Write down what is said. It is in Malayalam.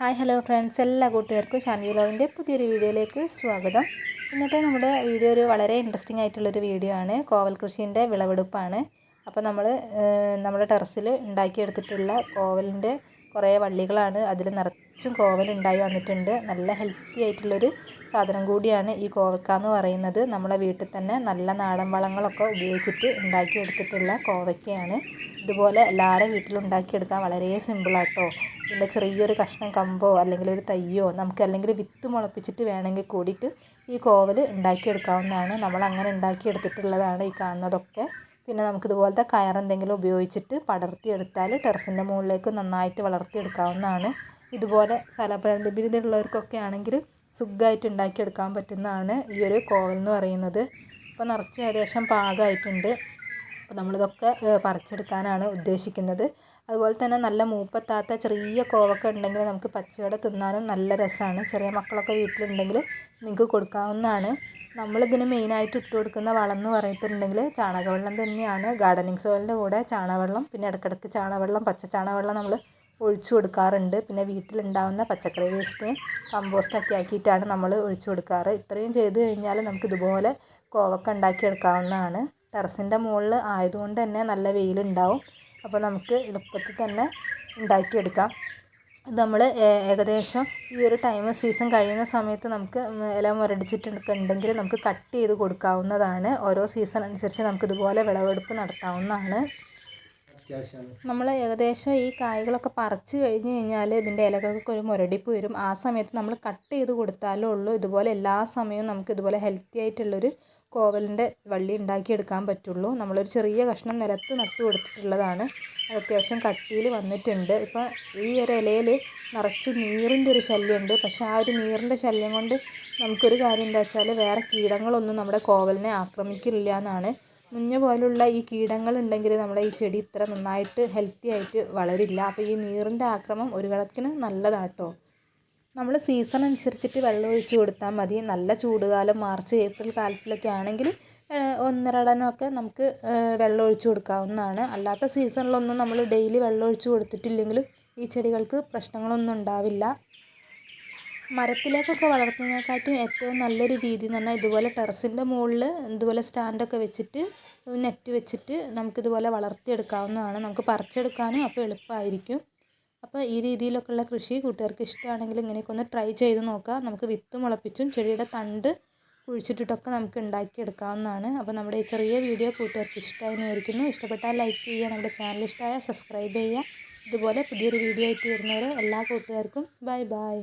Hi hello friends. എല്ലാ കൂട്ടുകാർക്കും ഷാൻവി വ്ലോഗിന്റെ പുതിയൊരു വീഡിയോയിലേക്ക് സ്വാഗതം. ഇന്നത്തെ നമ്മുടെ വീഡിയോ ഒരു വളരെ ഇൻട്രസ്റ്റിംഗ് ആയിട്ടുള്ളൊരു വീഡിയോ ആണ്. കോവൽ കൃഷിന്റെ വിളവെടുപ്പാണ്. അപ്പോൾ നമ്മൾ നമ്മുടെ ടെറസിൽ ഉണ്ടാക്കിയെടുത്തിട്ടുള്ള കോവലിന്റെ കുറേ വള്ളികളാണ് അതിൽ നിറച്ചും കോവൽ ഉണ്ടായി വന്നിട്ടുണ്ട്. നല്ല ഹെൽത്തി ആയിട്ടുള്ളൊരു സാധനം കൂടിയാണ് ഈ കോവക്ക എന്ന് പറയുന്നത്. നമ്മളെ വീട്ടിൽ തന്നെ നല്ല നാടൻ വളങ്ങളൊക്കെ ഉപയോഗിച്ചിട്ട് ഉണ്ടാക്കിയെടുത്തിട്ടുള്ള കോവയ്ക്കയാണ്. ഇതുപോലെ എല്ലാവരും വീട്ടിലുണ്ടാക്കിയെടുക്കാൻ വളരെ സിമ്പിളാട്ടോ പിന്നെ ചെറിയൊരു കഷ്ണം കമ്പോ അല്ലെങ്കിൽ ഒരു തയ്യോ നമുക്ക് അല്ലെങ്കിൽ വിത്ത് മുളപ്പിച്ചിട്ട് വേണമെങ്കിൽ കൂടിയിട്ട് ഈ കോവൽ ഉണ്ടാക്കിയെടുക്കാവുന്നതാണ്. നമ്മൾ അങ്ങനെ ഉണ്ടാക്കിയെടുത്തിട്ടുള്ളതാണ് ഈ കാണുന്നതൊക്കെ. പിന്നെ നമുക്കിതുപോലത്തെ കയറെന്തെങ്കിലും ഉപയോഗിച്ചിട്ട് പടർത്തിയെടുത്താൽ ടെറസിന്റെ മുകളിലേക്ക് നന്നായിട്ട് വളർത്തിയെടുക്കാവുന്നതാണ്. ഇതുപോലെ സ്ഥലപരിമിതിയുള്ളവർക്കൊക്കെ ആണെങ്കിൽ സുഖമായിട്ട് ഉണ്ടാക്കിയെടുക്കാൻ പറ്റുന്നതാണ് ഈ ഒരു കോവൽ എന്ന് പറയുന്നത്. ഇപ്പോൾ നിറച്ച് ഏകദേശം പാകമായിട്ടുണ്ട്. അപ്പോൾ നമ്മളിതൊക്കെ പറിച്ചെടുക്കാനാണ് ഉദ്ദേശിക്കുന്നത്. അതുപോലെ തന്നെ നല്ല മൂപ്പത്താത്ത ചെറിയ കോവക്ക ഉണ്ടെങ്കിൽ നമുക്ക് പച്ചയോടെ തിന്നാനും നല്ല രസമാണ്. ചെറിയ മക്കളൊക്കെ വീട്ടിലുണ്ടെങ്കിൽ നിങ്ങൾക്ക് കൊടുക്കാവുന്നതാണ്. നമ്മളിതിന് മെയിനായിട്ട് ഇട്ട് കൊടുക്കുന്ന വളം എന്ന് പറഞ്ഞിട്ടുണ്ടെങ്കിൽ ചാണകവെള്ളം തന്നെയാണ്. ഗാർഡനിങ് സോയിലിന്റെ കൂടെ ചാണകവെള്ളം പിന്നെ ഇടയ്ക്കിടയ്ക്ക് ചാണകവെള്ളം പച്ച ചാണകവെള്ളം നമ്മൾ ഒഴിച്ചു കൊടുക്കാറുണ്ട്. പിന്നെ വീട്ടിലുണ്ടാകുന്ന പച്ചക്കറി വേസ്റ്റ് കമ്പോസ്റ്റൊക്കെ ആക്കിയിട്ടാണ് നമ്മൾ ഒഴിച്ചു കൊടുക്കാറ്. ഇത്രയും ചെയ്ത് കഴിഞ്ഞാൽ നമുക്ക് ഇതുപോലെ കോവക്ക ഉണ്ടാക്കിയെടുക്കാവുന്നതാണ്. ടെറസിന്റെ മുകളിൽ ആയതുകൊണ്ട് തന്നെ നല്ല വെയിലുണ്ടാവും. അപ്പോൾ നമുക്ക് എളുപ്പത്തിൽ തന്നെ ഉണ്ടാക്കിയെടുക്കാം. നമ്മൾ ഏകദേശം ഈ ഒരു ടൈം സീസൺ കഴിയുന്ന സമയത്ത് നമുക്ക് ഇല മുരടിച്ചിട്ടുണ്ടെങ്കിൽ നമുക്ക് കട്ട് ചെയ്ത് കൊടുക്കാവുന്നതാണ്. ഓരോ സീസൺ അനുസരിച്ച് നമുക്ക് ഇതുപോലെ വിളവെടുപ്പ് നടത്താവുന്നതാണ്. നമ്മൾ ഏകദേശം ഈ കായ്കളൊക്കെ പറിച്ചു കഴിഞ്ഞ് കഴിഞ്ഞാൽ ഇതിന്റെ ഇലകൾക്കൊക്കെ ഒരു മുരടിപ്പ് വരും. ആ സമയത്ത് നമ്മൾ കട്ട് ചെയ്ത് കൊടുത്താലേ ഉള്ളൂ. ഇതുപോലെ എല്ലാ സമയവും നമുക്ക് ഇതുപോലെ ഹെൽത്തി ആയിട്ടുള്ളൊരു കോവലിന്റെ വള്ളി ഉണ്ടാക്കിയെടുക്കാൻ പറ്റുള്ളൂ. നമ്മളൊരു ചെറിയ കഷ്ണം നിലത്ത് നട്ടു കൊടുത്തിട്ടുള്ളതാണ്. അത് അത്യാവശ്യം കട്ടിയിൽ വന്നിട്ടുണ്ട്. ഇപ്പം ഈ ഒരു ഇലയിൽ നിറച്ച് നീറിന്റെ ഒരു ശല്യമുണ്ട്. പക്ഷേ ആ ഒരു നീറിന്റെ ശല്യം കൊണ്ട് നമുക്കൊരു കാര്യം എന്താ വെച്ചാൽ വേറെ കീടങ്ങളൊന്നും നമ്മുടെ കോവലിനെ ആക്രമിക്കില്ല എന്നാണ്. മുഞ്ഞ പോലുള്ള ഈ കീടങ്ങൾ ഉണ്ടെങ്കിൽ നമ്മുടെ ഈ ചെടി ഇത്ര നന്നായിട്ട് ഹെൽത്തി ആയിട്ട് വളരില്ല. അപ്പോൾ ഈ നീറിന്റെ ആക്രമം ഒരു കണക്കിന് നല്ലതാട്ടോ. നമ്മൾ സീസൺ അനുസരിച്ചിട്ട് വെള്ളം ഒഴിച്ചു കൊടുത്താൽ മതി. നല്ല ചൂടുകാലം മാർച്ച് ഏപ്രിൽ കാലത്തിലൊക്കെ ആണെങ്കിൽ ഒന്നരടനമൊക്കെ നമുക്ക് വെള്ളം ഒഴിച്ചു കൊടുക്കാവുന്നതാണ്. അല്ലാത്ത സീസണിലൊന്നും നമ്മൾ ഡെയിലി വെള്ളം ഒഴിച്ചു കൊടുത്തിട്ടില്ലെങ്കിലും ഈ ചെടികൾക്ക് പ്രശ്നങ്ങളൊന്നും ഉണ്ടാവില്ല. മരത്തിലേക്കൊക്കെ വളർത്തുന്നതിനെക്കാട്ടും ഏറ്റവും നല്ലൊരു രീതി എന്ന് പറഞ്ഞാൽ ഇതുപോലെ ടെറസിന്റെ മുകളിൽ ഇതുപോലെ സ്റ്റാൻഡൊക്കെ വെച്ചിട്ട് നെറ്റ് വെച്ചിട്ട് നമുക്കിതുപോലെ വളർത്തിയെടുക്കാവുന്നതാണ്. നമുക്ക് പറിച്ചെടുക്കാനും അപ്പോൾ എളുപ്പമായിരിക്കും. അപ്പോൾ ഈ രീതിയിലൊക്കെയുള്ള കൃഷി കൂട്ടുകാർക്ക് ഇഷ്ടമാണെങ്കിൽ ഇങ്ങനെയൊക്കെ ഒന്ന് ട്രൈ ചെയ്ത് നോക്കാം നമുക്ക് വിത്ത് മുളപ്പിച്ചും ചെടിയുടെ തണ്ട് കുഴിച്ചിട്ടിട്ടൊക്കെ നമുക്ക് ഉണ്ടാക്കിയെടുക്കാവുന്നതാണ്. അപ്പോൾ നമ്മുടെ ഈ ചെറിയ വീഡിയോ കൂട്ടുകാർക്ക് ഇഷ്ടമായി വിചാരിക്കുന്നു. ഇഷ്ടപ്പെട്ടാൽ ലൈക്ക് ചെയ്യുക നമ്മുടെ ചാനൽ ഇഷ്ടമായാൽ സബ്സ്ക്രൈബ് ചെയ്യുക. ഇതുപോലെ പുതിയൊരു വീഡിയോ ആയിട്ട് വരുന്നവരെ എല്ലാ കൂട്ടുകാർക്കും ബൈ ബൈ